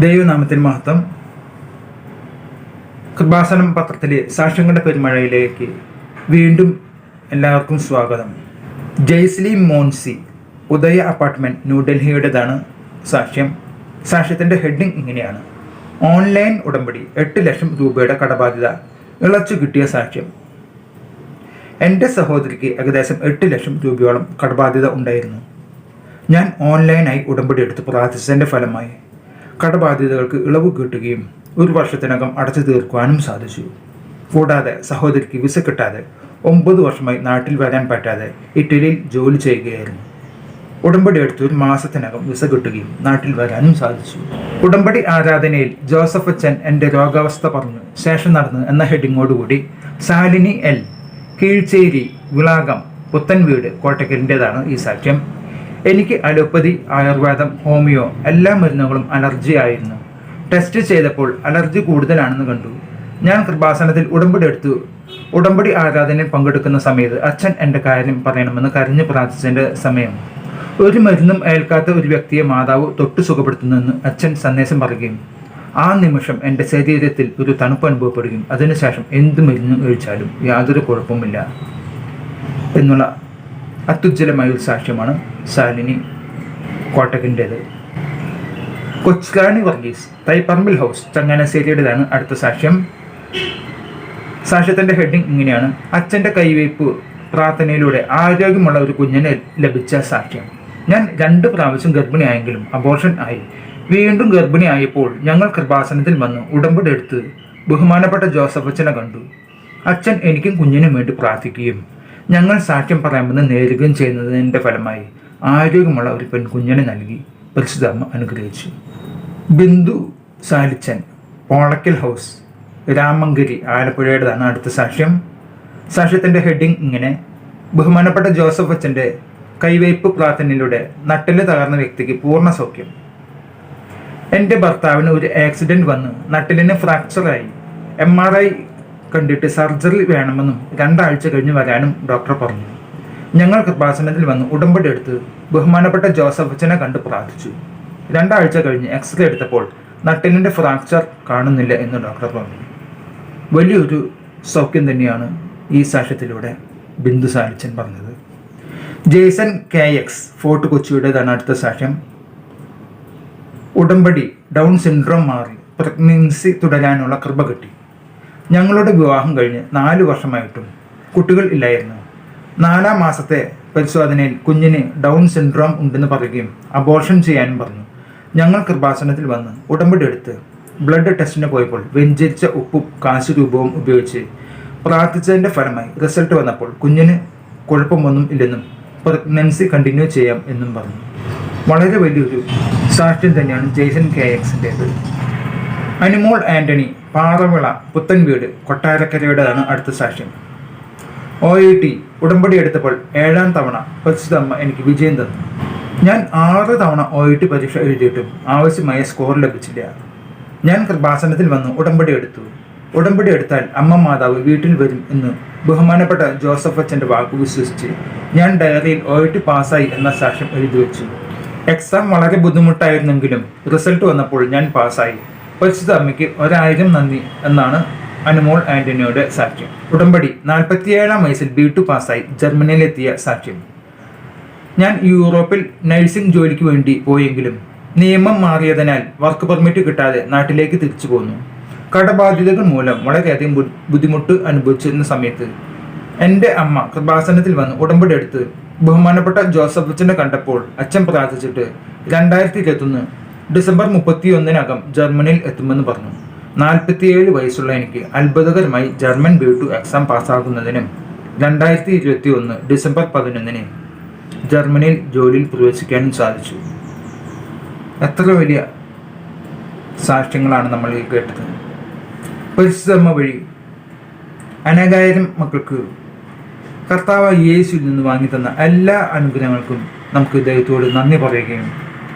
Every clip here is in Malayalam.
ദൈവനാമത്തിന് മഹത്വം. കൃപാസനം പത്രത്തിലെ സാക്ഷ്യങ്ങളുടെ പെരുമഴയിലേക്ക് വീണ്ടും എല്ലാവർക്കും സ്വാഗതം. ജയ്സ്ലി മോൻസി ഉദയ അപ്പാർട്ട്മെന്റ് ന്യൂഡൽഹിയുടേതാണ് സാക്ഷ്യം. സാക്ഷ്യത്തിന്റെ ഹെഡിങ് ഇങ്ങനെയാണ്. ഓൺലൈൻ ഉടമ്പടി എട്ട് ലക്ഷം രൂപയുടെ കടബാധ്യത ഇളച്ചു കിട്ടിയ സാക്ഷ്യം. എന്റെ സഹോദരിക്ക് ഏകദേശം എട്ട് ലക്ഷം രൂപയോളം കടബാധ്യത ഉണ്ടായിരുന്നു. ഞാൻ ഓൺലൈനായി ഉടമ്പടി എടുത്ത് പ്രാർത്ഥിച്ചതിന്റെ ഫലമായി. കടബാധ്യതകൾക്ക് ഇളവ് കിട്ടുകയും ഒരു വർഷത്തിനകം അടച്ചു തീർക്കുവാനും സാധിച്ചു. കൂടാതെ സഹോദരിക്ക് വിസ കിട്ടാതെ ഒമ്പത് വർഷമായി നാട്ടിൽ വരാൻ പറ്റാതെ ഇറ്റലിയിൽ ജോലി ചെയ്യുകയായിരുന്നു. ഉടമ്പടി എടുത്ത് ഒരു മാസത്തിനകം വിസ കിട്ടുകയും നാട്ടിൽ വരാനും സാധിച്ചു. ഉടമ്പടി ആരാധനയിൽ ജോസഫ് അച്ഛൻ എന്റെ രോഗാവസ്ഥ പറഞ്ഞു. ശേഷം നടന്നു എന്ന ഹെഡിങ്ങോടുകൂടി സാലിനി എൽ കീഴ്ചേരി വിളാകം പുത്തൻവീട് കോട്ടക്കലിന്റെതാണ് ഈ സാക്ഷ്യം. എനിക്ക് അലോപ്പതി ആയുർവേദം ഹോമിയോ എല്ലാ മരുന്നുകളും അലർജി ആയിരുന്നു. ടെസ്റ്റ് ചെയ്തപ്പോൾ അലർജി കൂടുതലാണെന്ന് കണ്ടു. ഞാൻ കൃപാസനത്തിൽ ഉടമ്പടി എടുത്തു. ഉടമ്പടി ആരാധനയിൽ പങ്കെടുക്കുന്ന സമയത്ത് അച്ഛൻ എന്റെ കാര്യം പറയണമെന്ന് കരഞ്ഞു പ്രാർത്ഥിച്ചതിന്റെ സമയം. ഒരു മരുന്നും ഏൽക്കാത്ത ഒരു വ്യക്തിയെ മാതാവ് തൊട്ട് സുഖപ്പെടുത്തുന്നുവെന്ന് അച്ഛൻ സന്ദേശം പറയുകയും ആ നിമിഷം എന്റെ ശരീരത്തിൽ ഒരു തണുപ്പ് അനുഭവപ്പെടുകയും അതിനുശേഷം എന്ത് മരുന്നും കഴിച്ചാലും യാതൊരു കുഴപ്പമില്ല എന്നുള്ള അത്യുജ്വലമായ ഒരു സാക്ഷ്യമാണ് സാലിനി കോട്ടകിന്റേത് കൊച്ചുകാണി വർഗീസ് തൈപ്പറമ്പിൽ ഹൗസ് ചങ്ങനാശ്ശേരിയുടേതാണ് അടുത്ത സാക്ഷ്യം. സാക്ഷ്യത്തിന്റെ ഹെഡിങ് ഇങ്ങനെയാണ്. അച്ഛന്റെ കൈവയ്പ് പ്രാർത്ഥനയിലൂടെ ആരോഗ്യമുള്ള ഒരു കുഞ്ഞിനെ ലഭിച്ച സാക്ഷ്യം. ഞാൻ രണ്ട് പ്രാവശ്യം ഗർഭിണിയായെങ്കിലും അബോർഷൻ ആയി. വീണ്ടും ഗർഭിണിയായപ്പോൾ ഞങ്ങൾ കൃപാസനത്തിൽ വന്ന് ഉടമ്പടി എടുത്ത് ബഹുമാനപ്പെട്ട ജോസഫ് അച്ഛനെ കണ്ടു. അച്ഛൻ എനിക്കും കുഞ്ഞിനും വേണ്ടി പ്രാർത്ഥിക്കുകയും ഞങ്ങൾ സാക്ഷ്യം പറയാമെന്ന് നേരുകയും ചെയ്യുന്നതിന്റെ ഫലമായി ആരോഗ്യമുള്ള ഒരു പെൺകുഞ്ഞിനെ നൽകി പരിശുദ്ധമ്മ അനുഗ്രഹിച്ചു. ബിന്ദു സാലിച്ചൻ പോളക്കൽ ഹൗസ് രാമങ്കരി ആലപ്പുഴയുടേതാണ് അടുത്ത സാക്ഷ്യം. സാക്ഷ്യത്തിന്റെ ഹെഡിങ് ഇങ്ങനെ. ബഹുമാനപ്പെട്ട ജോസഫ് അച്ഛന്റെ കൈവയ്പ് പ്രാർത്ഥനയിലൂടെ നട്ടിൽ തകർന്ന വ്യക്തിക്ക് പൂർണ സൗഖ്യം. എന്റെ ഭർത്താവിന് ഒരു ആക്സിഡന്റ് വന്ന് നട്ടിലിന് ഫ്രാക്ചറായി. എം ആർ ഐ കണ്ടിട്ട് സർജറി വേണമെന്നും രണ്ടാഴ്ച കഴിഞ്ഞ് വരാനും ഡോക്ടർ പറഞ്ഞു. ഞങ്ങൾ കൃപാസനത്തിൽ വന്ന് ഉടമ്പടി എടുത്ത് ബഹുമാനപ്പെട്ട ജോസഫ് അച്ഛനെ കണ്ട് പ്രാർത്ഥിച്ചു. രണ്ടാഴ്ച കഴിഞ്ഞ് എക്സ്റേ എടുത്തപ്പോൾ നട്ടിലിന്റെ ഫ്രാക്ചർ കാണുന്നില്ല എന്ന് ഡോക്ടർ പറഞ്ഞു. വലിയൊരു സൗഖ്യം തന്നെയാണ് ഈ സാക്ഷ്യത്തിലൂടെ ബിന്ദു സാലിച്ചൻ പറഞ്ഞത്. ജേസൺ കെ എക്സ് ഫോർട്ട് കൊച്ചിയുടേതാണ് അടുത്ത സാക്ഷ്യം. ഉടമ്പടി ഡൗൺ സിൻഡ്രോം മാറി പ്രഗ്നൻസി തുടരാനുള്ള കൃപ കിട്ടി. ഞങ്ങളുടെ വിവാഹം കഴിഞ്ഞ് നാലു വർഷമായിട്ടും കുട്ടികൾ ഇല്ലായിരുന്നു. നാലാം മാസത്തെ പരിശോധനയിൽ കുഞ്ഞിന് ഡൗൺ സിൻഡ്രോം ഉണ്ടെന്ന് പറയുകയും അബോർഷൻ ചെയ്യാനും പറഞ്ഞു. ഞങ്ങൾ കൃപാസനത്തിൽ വന്ന് ഉടമ്പടി എടുത്ത് ബ്ലഡ് ടെസ്റ്റിന് പോയപ്പോൾ വ്യഞ്ചരിച്ച ഉപ്പും കാശ് രൂപവും ഉപയോഗിച്ച് പ്രാർത്ഥിച്ചതിന്റെ ഫലമായി റിസൾട്ട് വന്നപ്പോൾ കുഞ്ഞിന് കുഴപ്പമൊന്നും ഇല്ലെന്നും പ്രഗ്നൻസി കണ്ടിന്യൂ ചെയ്യാം എന്നും പറഞ്ഞു. വളരെ വലിയൊരു സാക്ഷ്യം തന്നെയാണ് ജെയ്സൺ കെ എക്സിന്റേത് അനിമോൾ ആന്റണി പാറവിള പുത്തൻവീട് കൊട്ടാരക്കരയുടേതാണ് അടുത്ത സാക്ഷ്യം. ഒ ഇ ടി ഉടമ്പടി എടുത്തപ്പോൾ ഏഴാം തവണ പരിശുദ്ധമ്മ എനിക്ക് വിജയം തന്നു. ഞാൻ ആറ് തവണ ഒ ഇ ടി പരീക്ഷ എഴുതിയിട്ടും ആവശ്യമായ സ്കോർ ലഭിച്ചില്ല. ഞാൻ കൃപാസനത്തിൽ വന്ന് ഉടമ്പടി എടുത്തു. ഉടമ്പടി എടുത്താൽ അമ്മ മാതാവ് വീട്ടിൽ വരും എന്ന് ബഹുമാനപ്പെട്ട ജോസഫ് അച്ഛന്റെ വാക്ക് വിശ്വസിച്ച് ഞാൻ ഡയറിയിൽ ഒ ഇ ടി പാസ്സായി എന്ന സാക്ഷ്യം എഴുതി വെച്ചു. എക്സാം വളരെ ബുദ്ധിമുട്ടായിരുന്നെങ്കിലും റിസൾട്ട് വന്നപ്പോൾ ഞാൻ പാസ്സായി. പരിശുദ്ധ അമ്മയ്ക്ക് ഒരായിരം നന്ദി എന്നാണ് അനുമോൾ ആന്റണിയുടെ സാക്ഷ്യം. ഉടമ്പടി നാൽപ്പത്തിയേഴാം വയസ്സിൽ ബി ടു പാസ്സായി ജർമ്മനിയിലെത്തിയ സാക്ഷ്യം. ഞാൻ യൂറോപ്പിൽ നഴ്സിംഗ് ജോലിക്ക് വേണ്ടി പോയെങ്കിലും നിയമം മാറിയതിനാൽ വർക്ക് പെർമിറ്റ് കിട്ടാതെ നാട്ടിലേക്ക് തിരിച്ചു പോന്നു. കടബാധ്യതകൾ മൂലം വളരെയധികം ബുദ്ധിമുട്ട് അനുഭവിച്ചിരുന്ന സമയത്ത് എന്റെ അമ്മ കൃപാസനത്തിൽ വന്ന് ഉടമ്പടി എടുത്ത് ബഹുമാനപ്പെട്ട ജോസഫ് അച്ഛനെ കണ്ടപ്പോൾ അച്ഛൻ പ്രാർത്ഥിച്ചിട്ട് രണ്ടായിരത്തി ഇരുപത്തൊന്ന് ഡിസംബർ മുപ്പത്തി ഒന്നിനകം ജർമ്മനിയിൽ എത്തുമെന്ന് പറഞ്ഞു. നാൽപ്പത്തിയേഴ് വയസ്സുള്ള എനിക്ക് അത്ഭുതകരമായി ജർമ്മൻ ബി ടു എക്സാം പാസ്സാകുന്നതിനും രണ്ടായിരത്തി ഇരുപത്തി ഒന്ന് ഡിസംബർ പതിനൊന്നിന് ജർമ്മനിയിൽ ജോലിയിൽ പ്രവേശിക്കാനും സാധിച്ചു. എത്ര വലിയ സാക്ഷ്യങ്ങളാണ് നമ്മൾ കേട്ടത്. പരിശുദ്ധമ്മ വഴി അനേകായിരം മക്കൾക്ക് കർത്താവ് യേശുവിൽ നിന്ന് വാങ്ങി തന്ന എല്ലാ അനുഗ്രഹങ്ങൾക്കും നമുക്ക് ദൈവത്തോട് നന്ദി പറയുകയും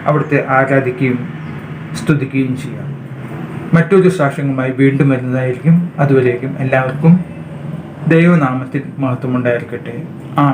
അവിടുത്തെ ആരാധിക്കുകയും സ്തുതിക്കുകയും ചെയ്യാം. മറ്റൊരു സാക്ഷ്യങ്ങളുമായി വീണ്ടും വരുന്നതായിരിക്കും. അതുവരേക്കും എല്ലാവർക്കും ദൈവനാമത്തിൽ മഹത്വമുണ്ടായിരിക്കട്ടെ. ആ